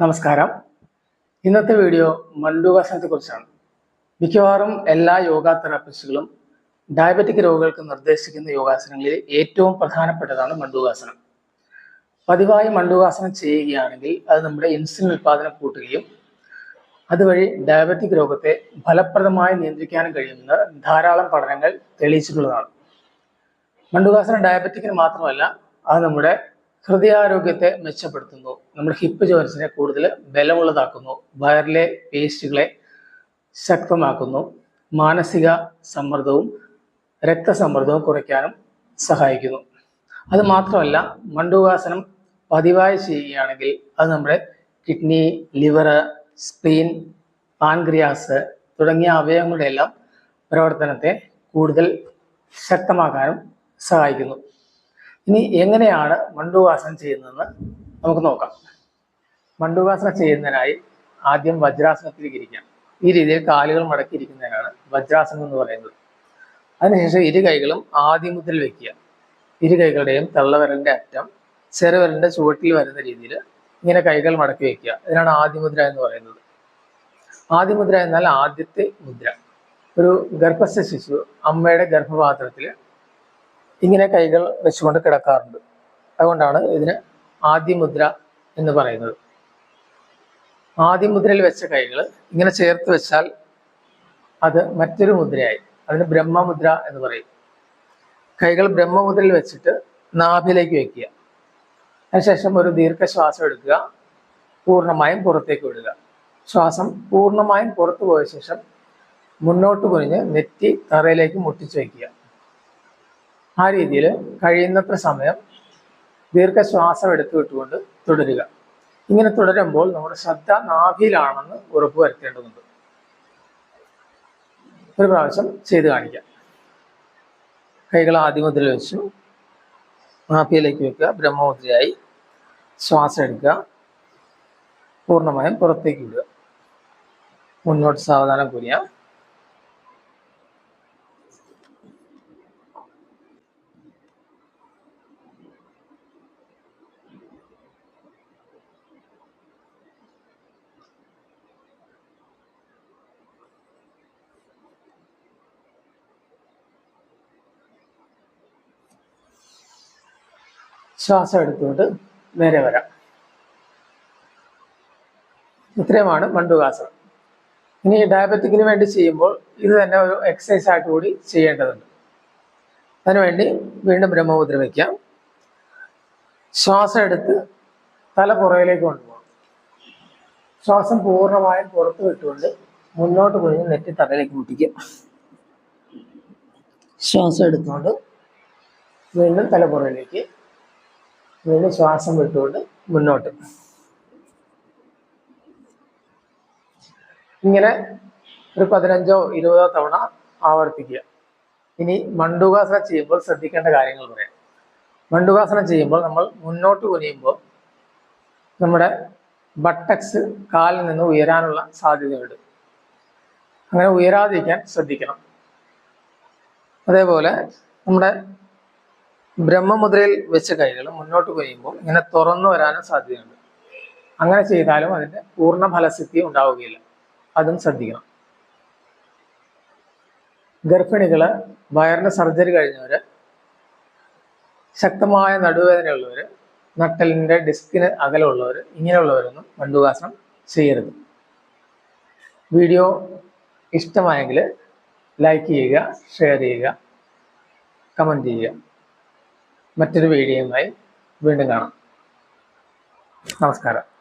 നമസ്കാരം. ഇന്നത്തെ വീഡിയോ മണ്ടുവാസനത്തെ കുറിച്ചാണ്. മിക്കവാറും എല്ലാ യോഗ തെറാപ്പിസ്റ്റുകളും ഡയബറ്റിക് രോഗികൾക്ക് നിർദ്ദേശിക്കുന്ന യോഗാസനങ്ങളിൽ ഏറ്റവും പ്രധാനപ്പെട്ടതാണ് മണ്ഡൂകാസനം പതിവായി മണ്ഡൂകാസനം ചെയ്യുകയാണെങ്കിൽ അത് നമ്മുടെ ഇൻസുലിൻ ഉൽപ്പാദനം കൂട്ടുകയും അതുവഴി ഡയബറ്റിക് രോഗത്തെ ഫലപ്രദമായി നിയന്ത്രിക്കാനും കഴിയുമെന്ന് ധാരാളം പഠനങ്ങൾ തെളിയിച്ചിട്ടുള്ളതാണ്. മണ്ഡൂകാസനം ഡയബറ്റിക്കിന് മാത്രമല്ല അത് നമ്മുടെ ഹൃദയാരോഗ്യത്തെ മെച്ചപ്പെടുത്തുന്നു. നമ്മുടെ ഹിപ്പ് ജോയിൻസിനെ കൂടുതൽ ബലമുള്ളതാക്കുന്നു. വയറിലെ പേശികളെ ശക്തമാക്കുന്നു. മാനസിക സമ്മർദ്ദവും രക്തസമ്മർദ്ദവും കുറയ്ക്കാനും സഹായിക്കുന്നു. അത് മാത്രമല്ല മണ്ഡൂകാസനം പതിവായി ചെയ്യുകയാണെങ്കിൽ അത് നമ്മുടെ കിഡ്നി ലിവർ സ്പ്ലീൻ പാൻക്രിയാസ് തുടങ്ങിയ അവയവങ്ങളുടെ എല്ലാം പ്രവർത്തനത്തെ കൂടുതൽ ശക്തമാക്കാനും സഹായിക്കുന്നു. ഇനി എങ്ങനെയാണ് മണ്ഡുവാസനം ചെയ്യുന്നതെന്ന് നമുക്ക് നോക്കാം. മണ്ഡുവാസന ചെയ്യുന്നതിനായി ആദ്യം വജ്രാസനത്തിലേക്ക് ഇരിക്കാം. ഈ രീതിയിൽ കാലുകൾ മടക്കിയിരിക്കുന്നതിനാണ് വജ്രാസനം എന്ന് പറയുന്നത്. അതിനുശേഷം ഇരു കൈകളും ആദ്യം മുതൽ വെക്കുക. ഇരു കൈകളുടെയും തള്ളവിരലിന്റെ അറ്റം ചെറുവിരലിന്റെ ചുവട്ടിൽ വരുന്ന രീതിയിൽ ഇങ്ങനെ കൈകൾ മടക്കി വെക്കുക. ഇതിനാണ് ആദ്യമുദ്ര എന്ന് പറയുന്നത്. ആദ്യമുദ്ര എന്നാൽ ആദ്യത്തെ മുദ്ര. ഒരു ഗർഭസ്ഥ ശിശു അമ്മയുടെ ഗർഭപാത്രത്തിൽ ഇങ്ങനെ കൈകൾ വെച്ചുകൊണ്ട് കിടക്കാറുണ്ട്. അതുകൊണ്ടാണ് ഇതിന് ആദ്യമുദ്ര എന്ന് പറയുന്നത്. ആദ്യമുദ്രയിൽ വെച്ച കൈകൾ ഇങ്ങനെ ചേർത്ത് വെച്ചാൽ അത് മറ്റൊരു മുദ്രയായി. അതിന് ബ്രഹ്മമുദ്ര എന്ന് പറയും. കൈകൾ ബ്രഹ്മമുദ്രയിൽ വെച്ചിട്ട് നാഭിലേക്ക് വെക്കുക. അതിനുശേഷം ഒരു ദീർഘശ്വാസം എടുക്കുക. പൂർണമായും പുറത്തേക്ക് വിടുക. ശ്വാസം പൂർണമായും പുറത്തു പോയ ശേഷം മുന്നോട്ട് കുനിഞ്ഞ് നെറ്റി തറയിലേക്ക് മുട്ടിച്ചു വയ്ക്കുക ആ രീതിയിൽ കഴിയുന്നത്ര സമയം ദീർഘശ്വാസം എടുത്തു വിട്ടുകൊണ്ട് തുടരുക. ഇങ്ങനെ തുടരുമ്പോൾ നമ്മുടെ ശ്രദ്ധ നാഭിയിലാണെന്ന് ഉറപ്പുവരുത്തേണ്ടതുണ്ട് ഒരു പ്രാവശ്യം ചെയ്ത് കാണിക്കാം. കൈകൾ മുതൽ വെച്ചു. നാഭിയിലേക്ക് വെക്കുക. ബ്രഹ്മമുദ്രയായി ശ്വാസം എടുക്കുക. പൂർണമായും പുറത്തേക്ക് വിടുക. മുന്നോട്ട് സാവധാനം കുനിയാം ശ്വാസം എടുത്തുകൊണ്ട് നേരെ വരാം. ഇത്രയുമാണ് മണ്ടുകാസനം ഇനി ഡയബറ്റിക്കിന് വേണ്ടി ചെയ്യുമ്പോൾ ഇത് തന്നെ ഒരു എക്സസൈസ് ആയിട്ട് കൂടി ചെയ്യേണ്ടതുണ്ട്. അതിനുവേണ്ടി വീണ്ടും ബ്രഹ്മമുദ്ര വയ്ക്കാം. ശ്വാസം എടുത്ത് തല പുറകിലേക്ക് കൊണ്ടുപോകാം ശ്വാസം പൂർണമായും പുറത്ത് വിട്ടുകൊണ്ട് മുന്നോട്ട് പോയി നെറ്റി തലയിലേക്ക് മുട്ടിക്കും ശ്വാസം എടുത്തുകൊണ്ട് വീണ്ടും തലപ്പുറയിലേക്ക് വീണ്ടും ശ്വാസം വിട്ടുകൊണ്ട് മുന്നോട്ട്. ഇങ്ങനെ ഒരു പതിനഞ്ചോ ഇരുപതോ തവണ ആവർത്തിക്കുക. ഇനി മണ്ടുകാസനം ചെയ്യുമ്പോൾ ശ്രദ്ധിക്കേണ്ട കാര്യങ്ങൾ പറയാം. മണ്ടുകാസനം ചെയ്യുമ്പോൾ നമ്മൾ മുന്നോട്ട് കുനിയുമ്പോൾ നമ്മുടെ ബട്ടക്സ് കാലിൽ നിന്ന് ഉയരാനുള്ള സാധ്യതയുണ്ട്. അങ്ങനെ ഉയരാതിരിക്കാൻ ശ്രദ്ധിക്കണം. അതേപോലെ നമ്മുടെ ബ്രഹ്മമുദ്രയിൽ വെച്ച കൈകൾ മുന്നോട്ട് കൊയ്യുമ്പോൾ ഇങ്ങനെ തുറന്നു വരാനും സാധ്യതയുണ്ട്. അങ്ങനെ ചെയ്താലും അതിന്റെ പൂർണ ഫലസിദ്ധി ഉണ്ടാവുകയില്ല. അതും ശ്രദ്ധിക്കണം. ഗർഭിണികൾ വയറിന് സർജറി കഴിഞ്ഞവര് ശക്തമായ നടുവേദനയുള്ളവര് നട്ടലിന്റെ ഡിസ്കിന് അകലമുള്ളവർ ഇങ്ങനെയുള്ളവരൊന്നും മണ്ടുവാസനം ചെയ്യരുത്. വീഡിയോ ഇഷ്ടമായെങ്കിൽ ലൈക്ക് ചെയ്യുക ഷെയർ ചെയ്യുക കമന്റ് ചെയ്യുക. മറ്റൊരു വീഡിയോയുമായി വീണ്ടും കാണാം. നമസ്കാരം.